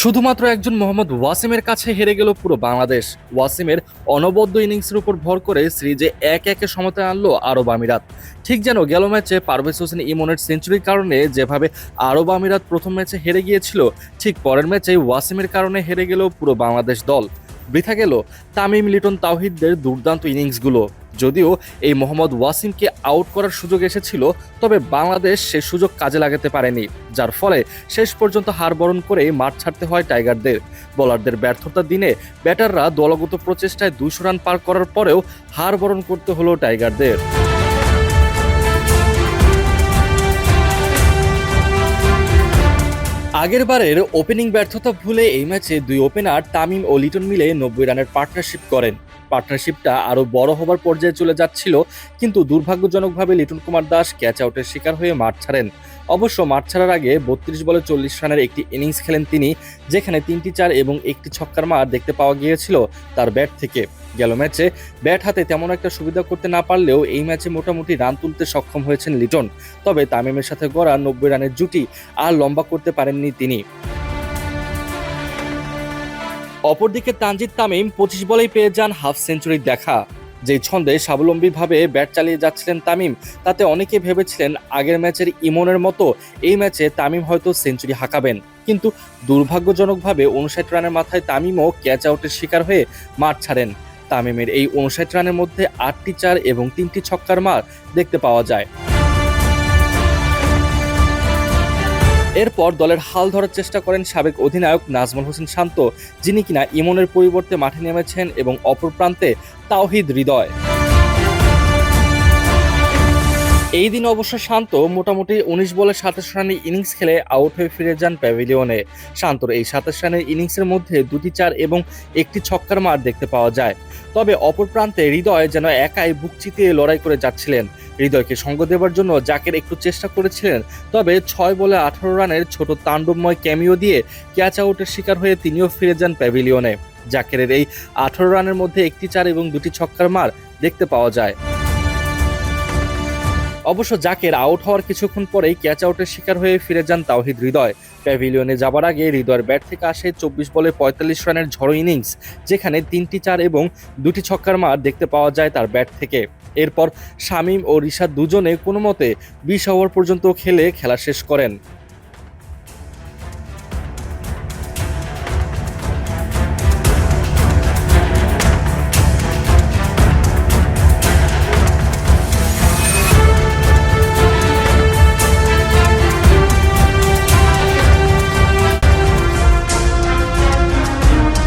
শুধুমাত্র একজন মোহাম্মদ ওয়াসিমের কাছে হেরে গেল পুরো বাংলাদেশ। ওয়াসিমের অনবদ্য ইনিংসের উপর ভর করে সিরিজে এক একে সমতায় আনলো আরব আমিরাত। ঠিক যেন গেল ম্যাচে পারভেজ হোসেন ইমনের সেঞ্চুরির কারণে যেভাবে আরব আমিরাত প্রথম ম্যাচে হেরে গিয়েছিল, ঠিক পরের ম্যাচে ওয়াসিমের কারণে হেরে গেল পুরো বাংলাদেশ দল। বৃথা গেল তামিম লিটন তাওহিদদের দুর্দান্ত ইনিংসগুলো। যদিও এই মোহাম্মদ ওয়াসিমকে আউট করার সুযোগ এসেছিল, তবে বাংলাদেশ সে সুযোগ কাজে লাগাতে পারেনি, যার ফলে শেষ পর্যন্ত হার বরণ করে মাঠ ছাড়তে হয় টাইগারদের। বোলারদের ব্যর্থতার দিনে ব্যাটাররা দলগত প্রচেষ্টায় দুশো রান পার করার পরেও হার বরণ করতে হলো টাইগারদের। আগের বারের ওপেনিং ব্যর্থতা ভুলে এই ম্যাচে দুই ওপেনার তামিম ও লিটন মিলে নব্বই রানের পার্টনারশিপ করেন। পার্টনারশিপটা আরও বড় হবার পর্যায়ে চলে যাচ্ছিল, কিন্তু দুর্ভাগ্যজনকভাবে লিটন কুমার দাস ক্যাচ আউটের শিকার হয়ে মাঠ ছাড়েন। অবশ্য মাঠ ছাড়ার আগে বত্রিশ বলে চল্লিশ রানের একটি ইনিংস খেলেন তিনি, যেখানে তিনটি চার এবং একটি ছক্কার মার দেখতে পাওয়া গিয়েছিল তার ব্যাট থেকে। গেল ম্যাচে। ব্যাট হাতে তেমন একটা সুবিধা করতে না পারলেও এই ম্যাচে মোটামুটি রান তুলতে সক্ষম হয়েছেন লিটন। তবে তামিমের সাথে গড়া নব্বই রানের জুটি আর লম্বা করতে পারেননি তিনি। অপরদিকে তানজিদ তামিম পঁচিশ বলেই পেয়ে যান হাফ সেঞ্চুরির দেখা। যেই ছন্দে স্বাবলম্বীভাবে ব্যাট চালিয়ে যাচ্ছিলেন তামিম, তাতে অনেকে ভেবেছিলেন আগের ম্যাচের ইমনের মতো এই ম্যাচে তামিম হয়তো সেঞ্চুরি হাঁকাবেন। কিন্তু দুর্ভাগ্যজনকভাবে উনষাট রানের মাথায় তামিমও ক্যাচ আউটের শিকার হয়ে মাঠ ছাড়েন। তামিমের এই উনষাট রানের মধ্যে আটটি চার এবং তিনটি ছক্কার মার দেখতে পাওয়া যায়। এরপর দলের হাল ধরার চেষ্টা করেন সাবেক অধিনায়ক নাজমুল হোসেন শান্ত, যিনি কিনা ইমনের পরিবর্তে মাঠে নেমেছেন এবং অপর প্রান্তে তাওহিদ হৃদয়। এই দিন অবশ্য শান্ত, মোটামুটি উনিশ বলে সাতাশ রানের ইনিংস খেলে আউট হয়ে ফিরে যান প্যাভিলিয়নে। শান্তর এই সাতাশ রানের ইনিংসের মধ্যে দুটি চার এবং একটি ছক্কার মার দেখতে পাওয়া যায়। তবে অপর প্রান্তে হৃদয় যেন একাই বুক চিতিয়ে লড়াই করে যাচ্ছিলেন। হৃদয়কে সঙ্গ দেওয়ার জন্য জাকের একটু চেষ্টা করেছিলেন, তবে ছয় বলে আঠারো রানের ছোট তাণ্ডবময় ক্যামিও দিয়ে ক্যাচ আউটের শিকার হয়ে তিনিও ফিরে যান প্যাভিলিয়নে। জাকেরের এই আঠারো রানের মধ্যে একটি চার এবং দুটি ছক্কার মার দেখতে পাওয়া যায়। অবশ্য জাকের আউট হওয়ার কিছুক্ষণ পরেই ক্যাচ আউটের শিকার হয়ে ফিরে যান তাওহিদ হৃদয়। প্যাভিলিয়নে যাবার আগে হৃদয়ের ব্যাট থেকে আসে চব্বিশ বলে পঁয়তাল্লিশ রানের ঝড়ো ইনিংস, যেখানে তিনটি চার এবং দুটি ছক্কার মার দেখতে পাওয়া যায় তার ব্যাট থেকে। এরপর শামীম ও রিশাদ দুজনে কোনো মতে বিশ ওভার পর্যন্ত খেলে খেলা শেষ করেন।